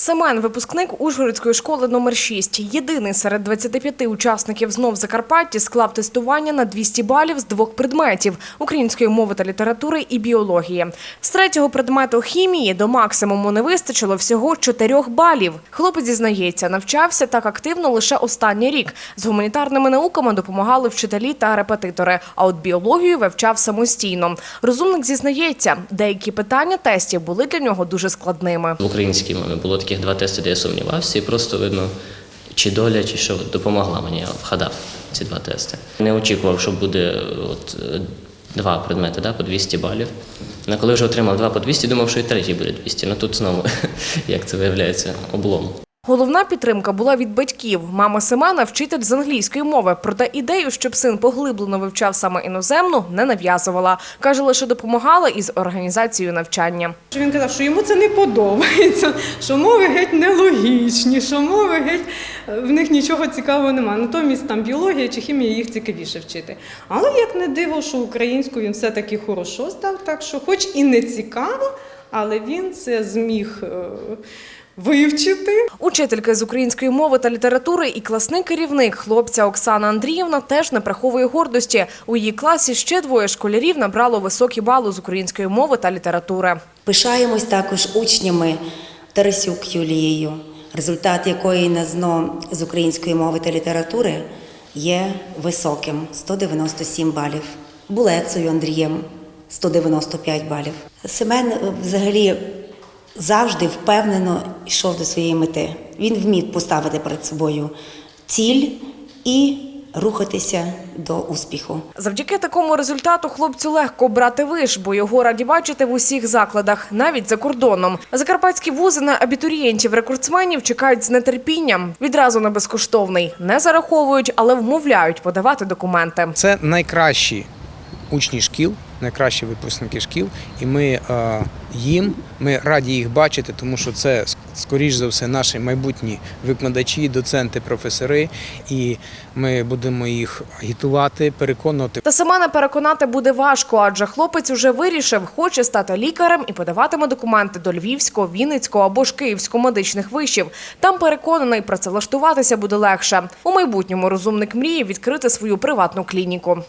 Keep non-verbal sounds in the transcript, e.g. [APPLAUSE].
Семен, випускник Ужгородської школи номер 6. Єдиний серед 25 учасників знов Закарпатті склав тестування на 200 балів з двох предметів – української мови та літератури і біології. З третього предмету хімії до максимуму не вистачило всього 4 балів. Хлопець зізнається, навчався так активно лише останній рік. З гуманітарними науками допомагали вчителі та репетитори, а от біологію вивчав самостійно. Розумник зізнається, деякі питання тестів були для нього дуже складними. В українській мові було таких два тести, де я сумнівався, і просто видно, чи доля, чи що допомогла мені. Я вгадав ці два тести. Не очікував, що буде от, два предмети да, по 200 балів. Ну, коли вже отримав два по 200, думав, що і третій буде 200. Ну тут знову, [LAUGHS] як це виявляється, облом. Головна підтримка була від батьків. Мама Семена – вчитель з англійської мови. Проте ідею, щоб син поглиблено вивчав саме іноземну, не нав'язувала. Каже, лише допомагала із організацією навчання. Він казав, що йому це не подобається, що мови геть нелогічні, що мови геть е, в них нічого цікавого немає. Натомість там біологія чи хімія їх цікавіше вчити. Але як не диво, що українську він все-таки хорошо здав, так що, хоч і не цікаво, але він це зміг е, вивчити. Учителька з української мови та літератури і класний керівник хлопця Оксана Андріївна теж не приховує гордості. У її класі ще двоє школярів набрало високі бали з української мови та літератури. Пишаємось також учнями Тарасюк Юлією, результат якої на ЗНО з української мови та літератури є високим 197 балів. Булецею Андрієм 195 балів. Семен е, взагалі завжди впевнено йшов до своєї мети. Він вмів поставити перед собою ціль і рухатися до успіху. Завдяки такому результату хлопцю легко брати виш, бо його раді бачити в усіх закладах, навіть за кордоном. Закарпатські вузи на абітурієнтів-рекордсменів чекають з нетерпінням. Відразу на безкоштовний не зараховують, але вмовляють подавати документи. Це найкращі учні шкіл, найкращі випускники шкіл, і ми е, їм ми раді їх бачити, тому що це скоріш за все наші майбутні викладачі, доценти, професори, і ми будемо їх агітувати, переконувати. Та Семена переконати буде важко, адже хлопець уже вирішив, хоче стати лікарем і подаватиме документи до Львівського, Вінницького або ж Київського медичних вишів. Там переконаний, працевлаштуватися буде легше. У майбутньому розумник мріє відкрити свою приватну клініку.